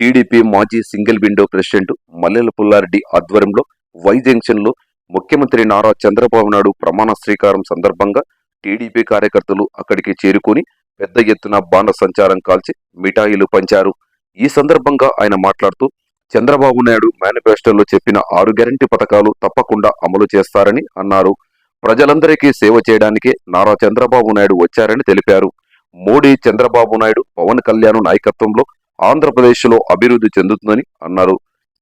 TDP మాజీ single window president Mallela Pullareddy ఆధ్వర్యంలో Y జంక్షన్లో ముఖ్యమంత్రి నారా చంద్రబాబు నాయుడు ప్రమాణ స్వీకారం సందర్భంగా టీడీపీ కార్యకర్తలు అక్కడికి చేరుకుని పెద్ద ఎత్తున బాణ సంచారం కాల్చి మిఠాయిలు పంచారు. ఈ సందర్భంగా ఆయన మాట్లాడుతూ చంద్రబాబు నాయుడు మేనిఫెస్టోలో చెప్పిన ఆరు గ్యారంటీ పథకాలు తప్పకుండా అమలు చేస్తారని అన్నారు. ప్రజలందరికీ సేవ చేయడానికే నారా చంద్రబాబు నాయుడు వచ్చారని తెలిపారు. మోడీ చంద్రబాబు నాయుడు పవన్ కళ్యాణ్ నాయకత్వంలో ఆంధ్రప్రదేశ్లో అభివృద్ధి చెందుతుందని అన్నారు.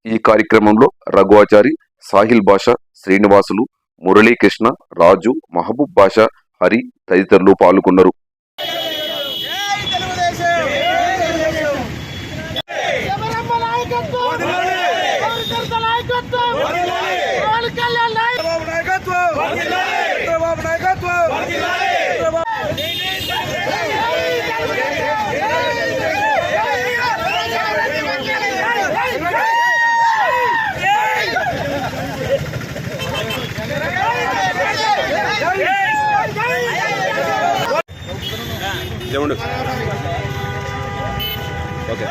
ఈ కార్యక్రమంలో రఘువాచారి సాహిల్ భాష శ్రీనివాసులు మురళీకృష్ణ రాజు మహబూబ్ భాష హరి తదితరులు పాల్గొన్నారు. ఓకే.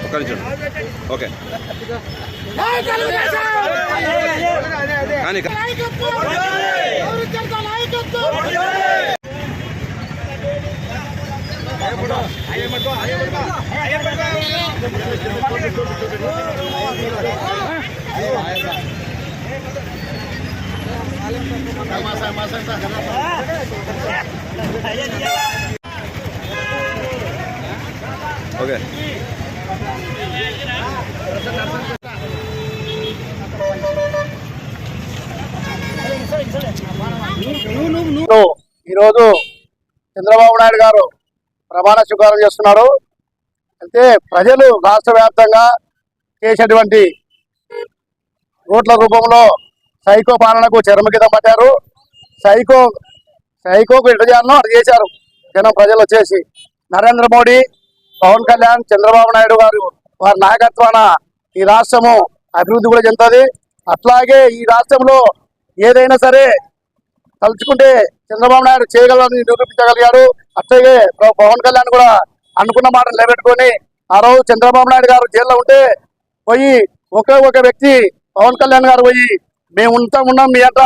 ఒక్క నిమిషం. ఓకే. జై తెలుగుదేశం కానీ నాయకత్వం. కార్యకర్త ఓకే. ఈరోజు చంద్రబాబు నాయుడు గారు ప్రమాణ స్వీకారం చేస్తున్నారు. అయితే ప్రజలు రాష్ట్ర వ్యాప్తంగా చేసేటువంటి ఓట్ల రూపంలో సైకో పాలనకు చరమగీతం పట్టారు సైకో సైకోకు ఇటజాలను అది చేశారు. జనం ప్రజలు వచ్చేసి నరేంద్ర మోడీ పవన్ కళ్యాణ్ చంద్రబాబు నాయుడు గారు వారి నాయకత్వాన ఈ రాష్ట్రము అభివృద్ధి కూడా చెందుతుంది. అట్లాగే ఈ రాష్ట్రంలో ఏదైనా సరే తలుచుకుంటే చంద్రబాబు నాయుడు చేయగలని నిరూపించగలిగారు. అట్లాగే పవన్ కళ్యాణ్ కూడా అనుకున్న మాట నిలబెట్టుకొని ఆ రోజు చంద్రబాబు నాయుడు గారు జైల్లో ఉంటే పోయి ఒకే ఒక వ్యక్తి పవన్ కళ్యాణ్ గారు పోయి మేము ఉంటాం ఉన్నాం మీ అంట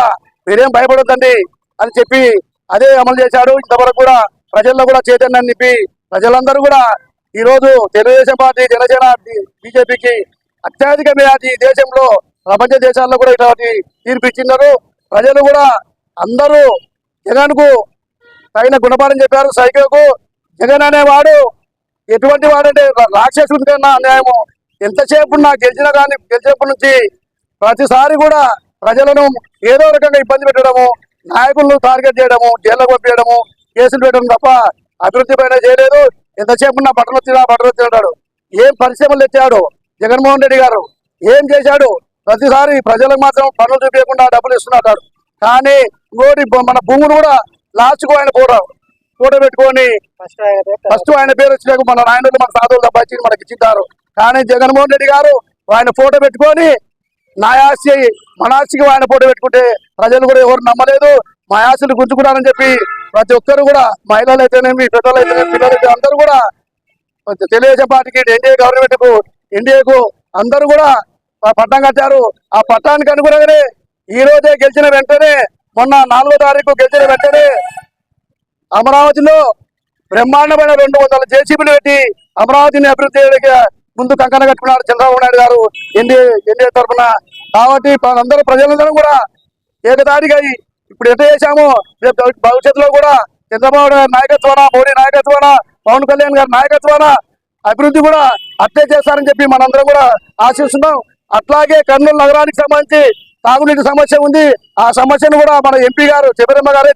మీరేం భయపడొద్దండి అని చెప్పి అదే అమలు చేశాడు. ఇంతవరకు కూడా ప్రజల్లో కూడా చైతన్యాన్ని నింపి ప్రజలందరూ కూడా ఈ రోజు తెలుగుదేశం పార్టీ జనసేన బీజేపీకి అత్యధిక మేయాది దేశంలో ప్రపంచ దేశాల్లో కూడా ఇటువంటి తీర్పు ఇచ్చినారు. ప్రజలు కూడా అందరూ జగన్కు తగిన గుణపాఠం చెప్పారు. సైకోకు జగన్ అనేవాడు ఎటువంటి వాడంటే రాక్షసుడి కన్నా అన్యాయము. ఎంతసేపు నా గెలిచిన కానీ గెలిచేపు నుంచి ప్రతిసారి కూడా ప్రజలను ఏదో రకంగా ఇబ్బంది పెట్టడము నాయకులను టార్గెట్ చేయడము జైల్లో పంపించడము కేసులు పెట్టడం తప్ప అభివృద్ధి పైన చేయలేదు. ఎంతసేపు నా బట్టలు వచ్చినా బట్టలు వచ్చి ఏం పరిశ్రమలు తెచ్చాడు జగన్మోహన్ రెడ్డి గారు? ఏం చేశాడు? ప్రతిసారి ప్రజలకు మాత్రం పనులు చూపించకుండా డబ్బులు ఇస్తున్నాడు కానీ ఇంకోటి మన భూములు కూడా లాస్ట్కు ఆయన పోరాడు. ఫోటో పెట్టుకొని. ఫస్ట్ ఆయన పేరు వచ్చినాక మన నాయనలు మన సాధువులు తప్పించి మనకి ఇచ్చింటారు కానీ జగన్మోహన్ రెడ్డి గారు ఆయన ఫోటో పెట్టుకొని నా ఆస్తి మన ఆస్తికి ఆయన ఫోటో పెట్టుకుంటే ప్రజలు కూడా ఎవరు నమ్మలేదు. మా ఆస్తులు గుంజుకున్నారని చెప్పి ప్రతి ఒక్కరు కూడా మహిళలు అయితేనేమి పెద్దలు అయితేనేమి పిల్లలు అందరూ కూడా తెలుగుదేశం పార్టీకి ఎన్డీఏ గవర్నమెంట్కు ఎన్డీఏకు అందరూ కూడా ఆ పట్టం కట్టారు. ఆ పట్టానికి అనుగుణంగానే ఈ రోజే గెలిచిన వెంటనే మొన్న నాలుగో తారీఖు గెలిచిన వెంటనే అమరావతిలో బ్రహ్మాండమైన రెండు వందల జేసీబీలు పెట్టి అమరావతిని అభివృద్ధి చేయడానికి ముందు కంకణ కట్టుకున్నారు చంద్రబాబు నాయుడు గారు ఎన్డీఏ ఎన్డీఏ తరఫున. కాబట్టి అందరూ ప్రజలందరూ కూడా ఏకదాటిగా ఇప్పుడు ఎంత చేశామో రేపు భవిష్యత్తులో కూడా చంద్రబాబు నాయుడు నాయకత్వాన మోడీ నాయకత్వాన పవన్ కళ్యాణ్ గారి నాయకత్వాన అభివృద్ధి కూడా అట్టే చేస్తారని చెప్పి మనందరం కూడా ఆశిస్తున్నాం. అట్లాగే కర్నూలు నగరానికి సంబంధించి తాగునీటి సమస్య ఉంది. ఆ సమస్యను కూడా మన ఎంపీ గారు చివరమ్మ గారు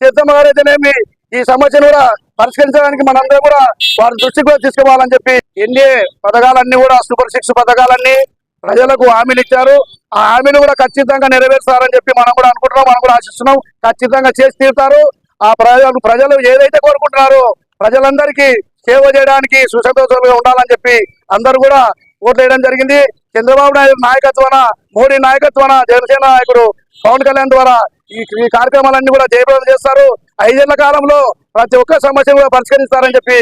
అయితేనేమి గారు అయితేనేమి ఈ సమస్యను కూడా పరిష్కరించడానికి మనందరం కూడా వారి దృష్టికి కూడా తీసుకోవాలని చెప్పి ఎన్డీఏ పథకాలన్నీ కూడా సూపర్ సిక్స్ పథకాలన్నీ ప్రజలకు హామీలు ఇచ్చారు ఆ హామీలు కూడా ఖచ్చితంగా నెరవేరుస్తారని చెప్పి మనం కూడా అనుకుంటున్నాం మనం కూడా ఆశిస్తున్నాం. ఖచ్చితంగా చేసి తీరుతారు. ఆ ప్రజలు ప్రజలు ఏదైతే కోరుకుంటున్నారో ప్రజలందరికీ సేవ చేయడానికి సుసంతోషాలుగా ఉండాలని చెప్పి అందరూ కూడా ఓట్లు వేయడం జరిగింది. చంద్రబాబు నాయుడు నాయకత్వాన మోడీ నాయకత్వాన జనసేన నాయకుడు పవన్ కళ్యాణ్ ద్వారా ఈ ఈ కార్యక్రమాలన్నీ కూడా జయప్రదం చేస్తారు. ఐదేళ్ళ కాలంలో ప్రతి ఒక్క సమస్య కూడా పరిష్కరిస్తారని చెప్పి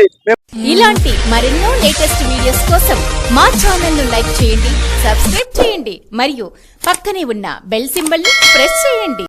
ఇలాంటి మరెన్నో లేటెస్ట్ వీడియోస్ కోసం మా ఛానల్ను లైక్ చేయండి సబ్స్క్రైబ్ చేయండి మరియు పక్కనే ఉన్న బెల్ సింబల్ని ప్రెస్ చేయండి.